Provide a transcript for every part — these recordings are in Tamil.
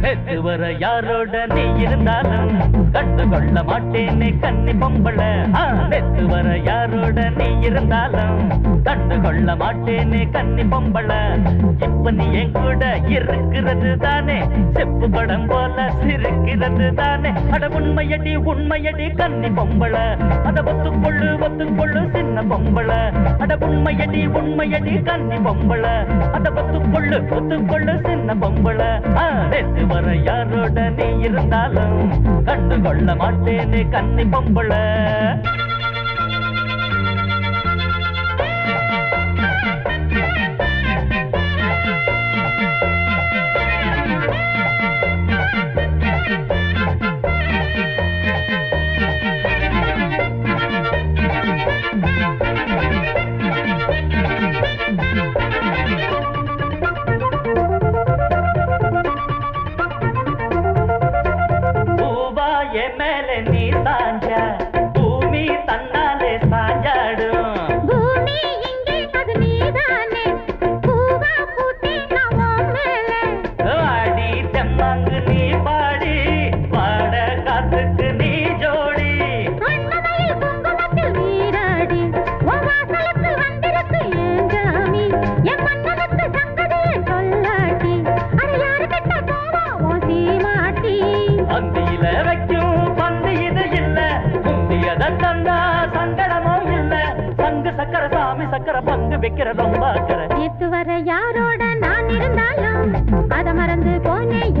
நேத்து வர யாரோட நீ இருந்தாலும் கண்டு கொள்ள மாட்டேனே கன்னி பொம்பள. ஆ, வர யாரோட நீ இருந்தாலும் கண்டு கொள்ள மாட்டேனே கன்னி பொம்பள. இப்ப நீ என் கூட இருக்கிறது தானே செப்பு படம் போல சிரிக்கிறது தானே. அட உண்மையடி உண்மையடி கன்னி பொம்பள. அத ஒத்துக்கொள்ளு ஒத்துக்கொள்ளு சின்ன பொம்பள. அட உண்மையடி உண்மையடி கன்னி பொம்பள. அத ஒத்துக்கொள்ளு ஒத்துக்கொள்ளு சின்ன பொம்பள. ஆ, வர யாரோட நீ இருந்தாலும் கண்டு கொள்ள மாட்டேனே கன்னி பொம்பளை. மேல நீ சாஞ்ச பூமி தன்னாலே சாஞ்சாடும். தெம்மாங்கு நீ பாடி காத்துக்கு நீ ஜோடி. நீராடி வாசலுக்கு பங்கு சக்கர சாமி சக்கர பங்கு வைக்கிற ரொம்ப அக்கறை நேத்து வர யாரோட நான் இருந்தாலும் அதை மறந்து போனேன்.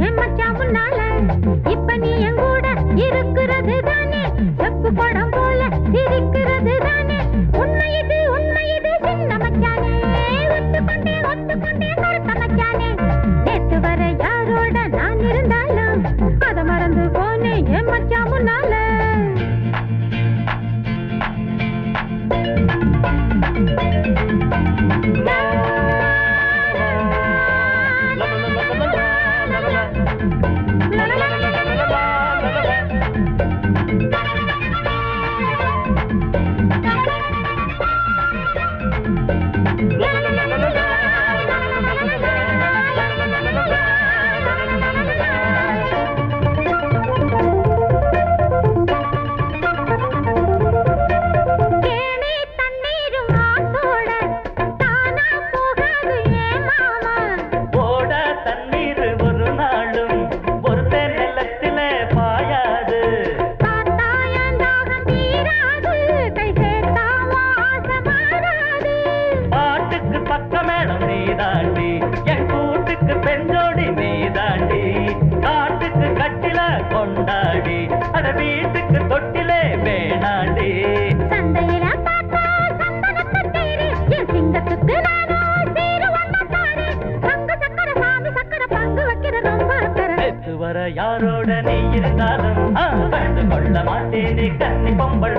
வர யாரோட நீ இருந்தாலும் கண்டு கொள்ள மாட்டேனே கண்ணி பொம்பள.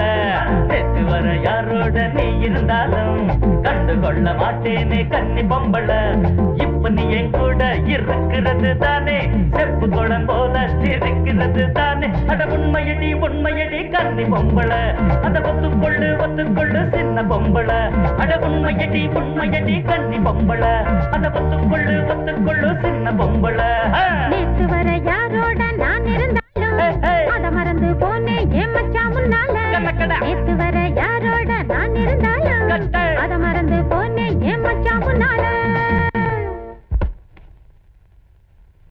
செத்து வர யாரோட நீ இருந்தாலும் கண்டு கொள்ள மாட்டேனே கண்ணி பொம்பள. இப்ப நீ என் கூட இருக்கிறது தானே செப்பு குளம் போல சிரிக்கிறது தானே. அட உண்மையடி உண்மையடி கண்ணி பொம்பள. அத ஒத்துக்கொள்ளு ஒத்துக்கொள்ளு சின்ன பொம்பள. அட உண்மையடி உண்மையடி கண்ணி பொம்பள. அத ஒத்துக்கொள்ளு ஒத்துக்கொள்ளு சின்ன பொம்பள. யாரோட நான் இருந்தாலும் அதை மறந்து போனேன் ஏன் மச்சா முன்னால யாரோட நான் இருந்தாலும் அத மறந்து போனேன் ஏன் மச்சா முன்னால